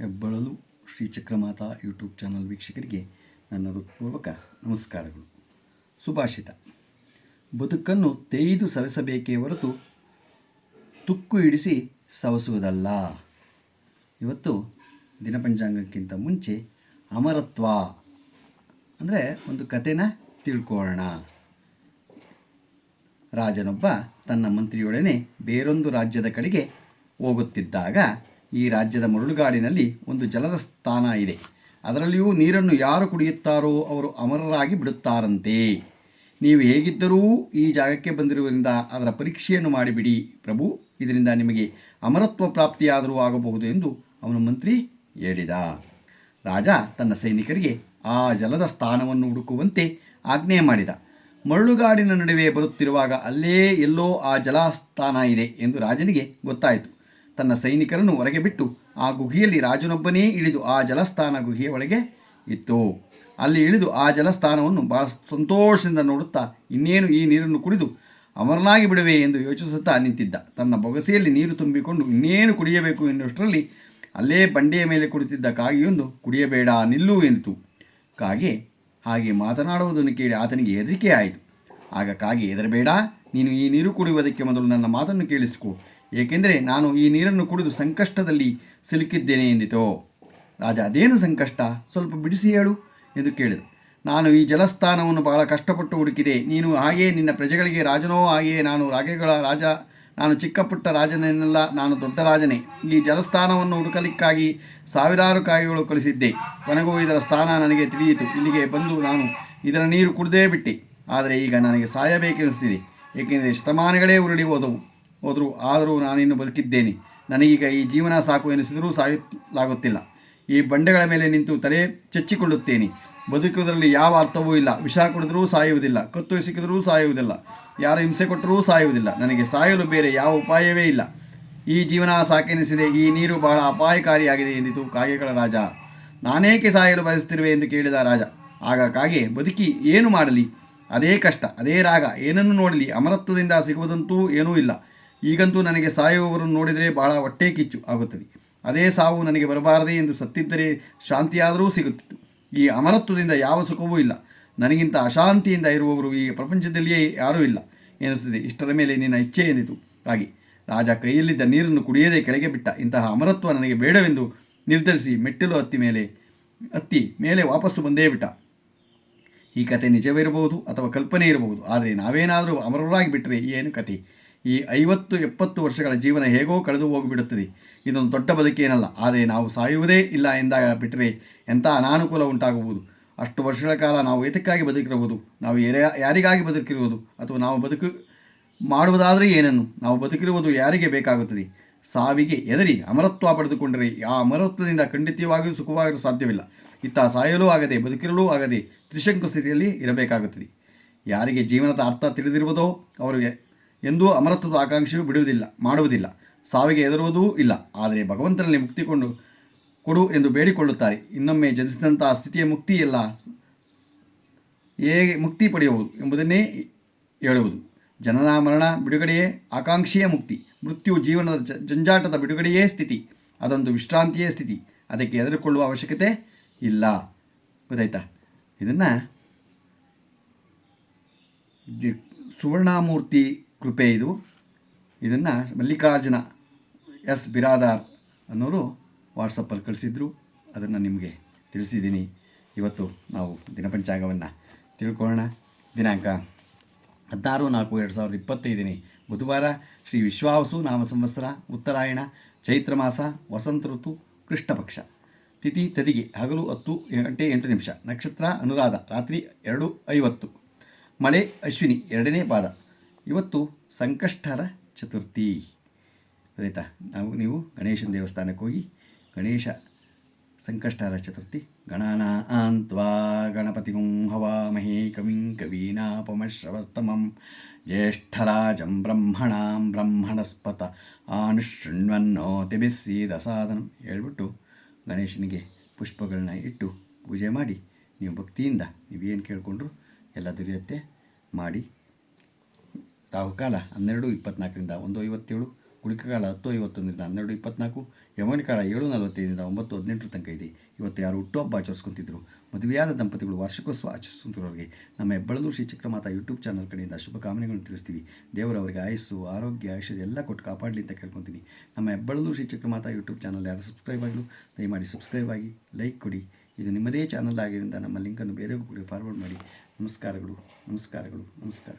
ಹೆಬ್ಬಳಲು Shri Chakramata YouTube channel ವೀಕ್ಷಕರಿಗೆ ನನ್ನ ಹೃತ್ಪೂರ್ವಕ ನಮಸ್ಕಾರಗಳು. ಸುಭಾಷಿತ. ಬದುಕನ್ನು ತೇಯ್ದು ಸವೆಸಬೇಕೇ ಹೊರತು ತುಕ್ಕು ಹಿಡಿಸಿ ಸವಸುವುದಲ್ಲ. ಇವತ್ತು ದಿನಪಂಚಾಂಗಕ್ಕಿಂತ ಮುಂಚೆ ಅಮರತ್ವ ಅಂದರೆ ಒಂದು ಕಥೆನ ತಿಳ್ಕೊಳ್ಳೋಣ. ರಾಜನೊಬ್ಬ ತನ್ನ ಮಂತ್ರಿಯೊಡನೆ ಬೇರೊಂದು ರಾಜ್ಯದ ಕಡೆಗೆ ಹೋಗುತ್ತಿದ್ದಾಗ ಈ ರಾಜ್ಯದ ಮರಳುಗಾಡಿನಲ್ಲಿ ಒಂದು ಜಲದ ಸ್ಥಾನ ಇದೆ. ಅದರಲ್ಲಿಯೂ ನೀರನ್ನು ಯಾರು ಕುಡಿಯುತ್ತಾರೋ ಅವರು ಅಮರರಾಗಿ ಬಿಡುತ್ತಾರಂತೆ. ನೀವು ಹೇಗಿದ್ದರೂ ಈ ಜಾಗಕ್ಕೆ ಬಂದಿರುವುದರಿಂದ ಅದರ ಪರೀಕ್ಷೆಯನ್ನು ಮಾಡಿಬಿಡಿ ಪ್ರಭು. ಇದರಿಂದ ನಿಮಗೆ ಅಮರತ್ವ ಪ್ರಾಪ್ತಿಯಾದರೂ ಆಗಬಹುದು ಎಂದು ಅವನ ಮಂತ್ರಿ ಹೇಳಿದ. ರಾಜ ತನ್ನ ಸೈನಿಕರಿಗೆ ಆ ಜಲದ ಸ್ಥಾನವನ್ನು ಹುಡುಕುವಂತೆ ಆಜ್ಞೆ ಮಾಡಿದ. ಮರಳುಗಾಡಿನ ನಡುವೆ ಬರುತ್ತಿರುವಾಗ ಅಲ್ಲೇ ಎಲ್ಲೋ ಆ ಜಲಸ್ಥಾನ ಇದೆ ಎಂದು ರಾಜನಿಗೆ ಗೊತ್ತಾಯಿತು. ತನ್ನ ಸೈನಿಕರನ್ನು ಹೊರಗೆ ಬಿಟ್ಟು ಆ ಗುಹೆಯಲ್ಲಿ ರಾಜನೊಬ್ಬನೇ ಇಳಿದು ಆ ಜಲಸ್ಥಾನ ಗುಹೆಯ ಒಳಗೆ ಇತ್ತು. ಅಲ್ಲಿ ಇಳಿದು ಆ ಜಲಸ್ಥಾನವನ್ನು ಬಹಳ ಸಂತೋಷದಿಂದ ನೋಡುತ್ತಾ ಇನ್ನೇನು ಈ ನೀರನ್ನು ಕುಡಿದು ಅಮರನಾಗಿ ಬಿಡುವೆ ಎಂದು ಯೋಚಿಸುತ್ತಾ ನಿಂತಿದ್ದ. ತನ್ನ ಬೊಗಸೆಯಲ್ಲಿ ನೀರು ತುಂಬಿಕೊಂಡು ಇನ್ನೇನು ಕುಡಿಯಬೇಕು ಎನ್ನುವಷ್ಟರಲ್ಲಿ ಅಲ್ಲೇ ಬಂಡೆಯ ಮೇಲೆ ಕುಳಿತಿದ್ದ ಕಾಗೆಯೊಂದು, ಕುಡಿಯಬೇಡ, ನಿಲ್ಲು ಎಂದಿತು. ಕಾಗೆ ಹಾಗೆ ಮಾತನಾಡುವುದನ್ನು ಕೇಳಿ ಆತನಿಗೆ ಹೆದರಿಕೆ ಆಯಿತು ಆಗ ಕಾಗೆ, ಹೆದರಬೇಡ, ನೀನು ಈ ನೀರು ಕುಡಿಯುವುದಕ್ಕೆ ಮೊದಲು ನನ್ನ ಮಾತನ್ನು ಕೇಳಿಸಿಕೊ. ಏಕೆಂದರೆ ನಾನು ಈ ನೀರನ್ನು ಕುಡಿದು ಸಂಕಷ್ಟದಲ್ಲಿ ಸಿಲುಕಿದ್ದೇನೆ ಎಂದಿತೋ. ರಾಜ, ಅದೇನು ಸಂಕಷ್ಟ? ಸ್ವಲ್ಪ ಬಿಡಿಸಿ ಹೇಳು ಎಂದು ಕೇಳಿದ. ನಾನು ಈ ಜಲಸ್ಥಾನವನ್ನು ಬಹಳ ಕಷ್ಟಪಟ್ಟು ಹುಡುಕಿದೆ. ನೀನು ಹಾಗೆಯೇ ನಿನ್ನ ಪ್ರಜೆಗಳಿಗೆ ರಾಜನೋ, ಹಾಗೆಯೇ ನಾನು ರಾಗೆಗಳ ರಾಜ. ನಾನು ಚಿಕ್ಕ ಪುಟ್ಟ ರಾಜನೇನಲ್ಲ ನಾನು ದೊಡ್ಡ ರಾಜನೇ. ಈ ಜಲಸ್ಥಾನವನ್ನು ಹುಡುಕಲಿಕ್ಕಾಗಿ ಸಾವಿರಾರು ಕಾಯಿಗಳು ಕಳಿಸಿದ್ದೆ. ಕೊನೆಗೂ ಇದರ ಸ್ಥಾನ ನನಗೆ ತಿಳಿಯಿತು. ಇಲ್ಲಿಗೆ ಬಂದು ನಾನು ಇದರ ನೀರು ಕುಡಿದೇ ಬಿಟ್ಟೆ. ಆದರೆ ಈಗ ನನಗೆ ಸಾಯಬೇಕೆನಿಸ್ತಿದೆ. ಏಕೆಂದರೆ ಶತಮಾನಗಳೇ ಉರುಳಿ ಹೋದವು. ಹೋದರೂ. ಆದರೂ ನಾನಿನ್ನು ಬದುಕಿದ್ದೇನೆ. ನನಗೀಗ ಈ ಜೀವನ ಸಾಕು ಎನಿಸಿದರೂ ಸಾಯಲಾಗುತ್ತಿಲ್ಲ ಈ ಬಂಡೆಗಳ ಮೇಲೆ ನಿಂತು ತಲೆ ಚಚ್ಚಿಕೊಳ್ಳುತ್ತೇನೆ. ಬದುಕುವುದರಲ್ಲಿ ಯಾವ ಅರ್ಥವೂ ಇಲ್ಲ. ವಿಷ ಕುಡಿದರೂ ಸಾಯುವುದಿಲ್ಲ. ಕತ್ತು ಸಿಕ್ಕಿದರೂ ಸಾಯುವುದಿಲ್ಲ. ಯಾರು ಹಿಂಸೆ ಕೊಟ್ಟರೂ ಸಾಯುವುದಿಲ್ಲ. ನನಗೆ ಸಾಯಲು ಬೇರೆ ಯಾವ ಉಪಾಯವೇ ಇಲ್ಲ. ಈ ಜೀವನ ಸಾಕೆನಿಸಿದೆ. ಈ ನೀರು ಬಹಳ ಅಪಾಯಕಾರಿಯಾಗಿದೆ ಎಂದಿತು ಕಾಗೆಗಳ ರಾಜ. ನಾನೇಕೆ ಸಾಯಲು ಬಯಸುತ್ತಿರುವೆ ಎಂದು ಕೇಳಿದ ರಾಜ. ಆಗ ಕಾಗೆ, ಬದುಕಿ, ಏನು ಮಾಡಲಿ? ಅದೇ ಕಷ್ಟ, ಅದೇ ರಾಗ, ಏನನ್ನು ನೋಡಲಿ? ಅಮರತ್ವದಿಂದ ಸಿಗುವುದಂತೂ ಏನೂ ಇಲ್ಲ. ಈಗಂತೂ ನನಗೆ ಸಾಯುವವರನ್ನು ನೋಡಿದರೆ ಬಹಳ ಹೊಟ್ಟೆ ಕಿಚ್ಚು ಆಗುತ್ತದೆ. ಅದೇ ಸಾವು ನನಗೆ ಬರಬಾರದೆ ಎಂದು ಸತ್ತಿದ್ದರೆ ಶಾಂತಿಯಾದರೂ ಸಿಗುತ್ತಿತ್ತು. ಈ ಅಮರತ್ವದಿಂದ ಯಾವ ಸುಖವೂ ಇಲ್ಲ. ನನಗಿಂತ ಅಶಾಂತಿಯಿಂದ ಇರುವವರು ಈ ಪ್ರಪಂಚದಲ್ಲಿಯೇ ಯಾರೂ ಇಲ್ಲ ಎನಿಸುತ್ತದೆ. ಇಷ್ಟರ ಮೇಲೆ ನಿನ್ನ ಇಚ್ಛೆ ಎಂದಿತು. ಹಾಗೆ ರಾಜ ಕೈಯಲ್ಲಿದ್ದ ನೀರನ್ನು ಕುಡಿಯದೇ ಕೆಳಗೆ ಬಿಟ್ಟ. ಇಂತಹ ಅಮರತ್ವ ನನಗೆ ಬೇಡವೆಂದು ನಿರ್ಧರಿಸಿ ಮೆಟ್ಟಿಲು ಹತ್ತಿ ಮೇಲೆ ಹತ್ತಿ ಮೇಲೆ ವಾಪಸ್ಸು ಬಂದೇ ಬಿಟ್ಟ. ಈ ಕತೆ ನಿಜವಿರಬಹುದು ಅಥವಾ ಕಲ್ಪನೆ ಇರಬಹುದು. ಆದರೆ ನಾವೇನಾದರೂ ಅಮರರಾಗಿ ಬಿಟ್ಟರೆ ಏನು ಕತೆ? ಈ ಐವತ್ತು ಎಪ್ಪತ್ತು ವರ್ಷಗಳ ಜೀವನ ಹೇಗೋ ಕಳೆದು ಹೋಗಿಬಿಡುತ್ತದೆ. ಇದೊಂದು ದೊಡ್ಡ ಬದುಕೇನಲ್ಲ, ಆದರೆ ನಾವು ಸಾಯುವುದೇ ಇಲ್ಲ ಎಂದಾಗ ಬಿಟ್ಟರೆ ಎಂಥ ಅನಾನುಕೂಲ ಉಂಟಾಗುವುದು. ಅಷ್ಟು ವರ್ಷಗಳ ಕಾಲ ನಾವು ಏತಕ್ಕಾಗಿ ಬದುಕಿರಬಹುದು ನಾವು ಯಾರಿಗಾಗಿ ಬದುಕಿರುವುದು? ಅಥವಾ ನಾವು ಬದುಕು ಮಾಡುವುದಾದರೆ ಏನನ್ನು? ನಾವು ಬದುಕಿರುವುದು ಯಾರಿಗೆ ಬೇಕಾಗುತ್ತದೆ? ಸಾವಿಗೆ ಎದರಿ ಅಮರತ್ವ ಪಡೆದುಕೊಂಡರೆ ಆ ಅಮರತ್ವದಿಂದ ಖಂಡಿತವಾಗಿಯೂ ಸುಖವಾಗಿರಲು ಸಾಧ್ಯವಿಲ್ಲ. ಇತ್ತ ಸಾಯಲೂ ಆಗದೆ, ಬದುಕಿರಲೂ ಆಗದೆ ತ್ರಿಶಂಕು ಸ್ಥಿತಿಯಲ್ಲಿ ಇರಬೇಕಾಗುತ್ತದೆ. ಯಾರಿಗೆ ಜೀವನದ ಅರ್ಥ ತಿಳಿದಿರುವುದೋ ಅವರಿಗೆ ಎಂದೂ ಅಮರತ್ವದ ಆಕಾಂಕ್ಷೆಯೂ ಬಿಡುವುದಿಲ್ಲ, ಮಾಡುವುದಿಲ್ಲ. ಸಾವಿಗೆ ಹೆದರುವುದೂ ಇಲ್ಲ. ಆದರೆ ಭಗವಂತನಲ್ಲಿ ಮುಕ್ತಿಕೊಂಡು ಕೊಡು ಎಂದು ಬೇಡಿಕೊಳ್ಳುತ್ತಾರೆ. ಇನ್ನೊಮ್ಮೆ ಜನಿಸಿದಂತಹ ಸ್ಥಿತಿಯ ಮುಕ್ತಿ ಎಲ್ಲ ಹೇಗೆ ಮುಕ್ತಿ ಪಡೆಯುವುದು ಎಂಬುದನ್ನೇ ಹೇಳುವುದು. ಜನನ, ಮರಣ, ಬಿಡುಗಡೆಯೇ ಆಕಾಂಕ್ಷೆಯ ಮುಕ್ತಿ. ಮೃತ್ಯು ಜೀವನದ ಜಂಜಾಟದ ಬಿಡುಗಡೆಯೇ ಸ್ಥಿತಿ. ಅದೊಂದು ವಿಶ್ರಾಂತಿಯೇ ಸ್ಥಿತಿ. ಅದಕ್ಕೆ ಎದುರುಕೊಳ್ಳುವ ಅವಶ್ಯಕತೆ ಇಲ್ಲ. ಗೊತ್ತಾಯ್ತಾ? ಇದನ್ನು ಸುವರ್ಣಮೂರ್ತಿ ಕೃಪೆ ಇದು. ಇದನ್ನು ಮಲ್ಲಿಕಾರ್ಜುನ ಎಸ್. ಬಿರಾದಾರ್ ಅನ್ನೋರು ವಾಟ್ಸಪ್ಪಲ್ಲಿ ಕಳಿಸಿದ್ರು. ಅದನ್ನು ನಿಮಗೆ ತಿಳಿಸಿದ್ದೀನಿ. ಇವತ್ತು ನಾವು ದಿನಪಂಚಾಂಗವನ್ನು ತಿಳ್ಕೊಳ್ಳೋಣ. ದಿನಾಂಕ ಹದಿನಾರು ನಾಲ್ಕು ಎರಡು ಸಾವಿರದ ಇಪ್ಪತ್ತೈದನೇ ಬುಧವಾರ ಶ್ರೀ ವಿಶ್ವಾವಸು ನಾಮ ಸಂವತ್ಸರ ಉತ್ತರಾಯಣ ಚೈತ್ರ ಮಾಸ ವಸಂತ ಋತು ಕೃಷ್ಣ ಪಕ್ಷ. ತಿಥಿ ತದಿಗೆ ಹಗಲು ಹತ್ತು ಗಂಟೆ ಎಂಟು ನಿಮಿಷ. ನಕ್ಷತ್ರ ಅನುರಾಧ ರಾತ್ರಿ ಎರಡು ಐವತ್ತು. ಮಳೆ ಅಶ್ವಿನಿ ಎರಡನೇ ಪಾದ. ಇವತ್ತು ಸಂಕಷ್ಟರ ಚತುರ್ಥಿ. ಆಯಿತಾ? ನಾವು, ನೀವು ಗಣೇಶನ ದೇವಸ್ಥಾನಕ್ಕೆ ಹೋಗಿ ಗಣೇಶ ಸಂಕಷ್ಟರ ಚತುರ್ಥಿ. ಗಣಾನ ಆಂತ್ವಾ ಗಣಪತಿಗುಂ ಹವಾಮಹೇ ಕವಿಂ ಕವೀನಾಪಮಶ್ರವಸ್ತಮಂ ಜ್ಯೇಷ್ಠರಾಜಂ ಬ್ರಹ್ಮಣಾಂ ಬ್ರಹ್ಮಣಸ್ಪತ ಆನುಶೃಣ್ವನ್ನೋತಿ ಸಾಧನ ಹೇಳ್ಬಿಟ್ಟು ಗಣೇಶನಿಗೆ ಪುಷ್ಪಗಳನ್ನ ಇಟ್ಟು ಪೂಜೆ ಮಾಡಿ ನೀವು ಭಕ್ತಿಯಿಂದ ನೀವೇನು ಕೇಳಿಕೊಂಡ್ರು ಎಲ್ಲ ದೊರೆಯುತ್ತೆ ಮಾಡಿ ರಾಹುಕಾಲ ಹನ್ನೆರಡು ಇಪ್ಪತ್ನಾಲ್ಕರಿಂದ ಒಂದು ಐವತ್ತೇಳು ಕುಳಿಕಕಾಲ ಹತ್ತು ಐವತ್ತೊಂದರಿಂದ ಹನ್ನೆರಡು ಇಪ್ಪತ್ನಾಲ್ಕು, ಯಮನಿಕಾಲ ಏಳು ನಲವತ್ತೈದರಿಂದ ಒಂಬತ್ತು ಹದಿನೆಂಟರ ತನಕ ಇದೆ. ಇವತ್ತು ಯಾರು ಹುಟ್ಟುಹಬ್ಬ ಆಚರಿಸ್ಕೊತಿದ್ರು? ಮದುವೆಯಾದ ದಂಪತಿಗಳು ವಾರ್ಷಿಕೋತ್ಸವ ಆಚರಿಸುತ್ತಿರೋರಿಗೆ ನಮ್ಮ ಹೆಬ್ಬಳದೂರು ಶ್ರೀ ಚಕ್ರಮಾತಾ ಯೂಟ್ಯೂಬ್ ಚಾನಲ್ ಕಡೆಯಿಂದ ಶುಭಕಾಮನೆಗಳನ್ನು ತಿಳಿಸ್ತೀವಿ. ದೇವರವರಿಗೆ ಆಯಸ್ಸು, ಆರೋಗ್ಯ, ಐಶ್ವರ್ಯ ಎಲ್ಲ ಕೊಟ್ಟು ಕಾಪಾಡಲಿ ಅಂತ ಕೇಳ್ಕೊತೀನಿ. ನಮ್ಮ ಹೆಬ್ಬಳದೂರು ಶ್ರೀ ಚಕ್ರಮಾತಾ ಯೂಟ್ಯೂಬ್ ಚಾನಲ್ ಯಾರು ಸಬ್ಸ್ಕ್ರೈಬ್ ಆಗಲು ದಯಮಾಡಿ ಸಬ್ಸ್ಕ್ರೈಬ್ ಆಗಿ, ಲೈಕ್ ಕೊಡಿ. ಇದು ನಿಮ್ಮದೇ ಚಾನಲ್ ಆಗಿದ್ದರಿಂದ ನಮ್ಮ ಲಿಂಕನ್ನು ಬೇರೆಗೂ ಕೂಡ ಫಾರ್ವರ್ಡ್ ಮಾಡಿ. ನಮಸ್ಕಾರಗಳು ನಮಸ್ಕಾರಗಳು, ನಮಸ್ಕಾರ.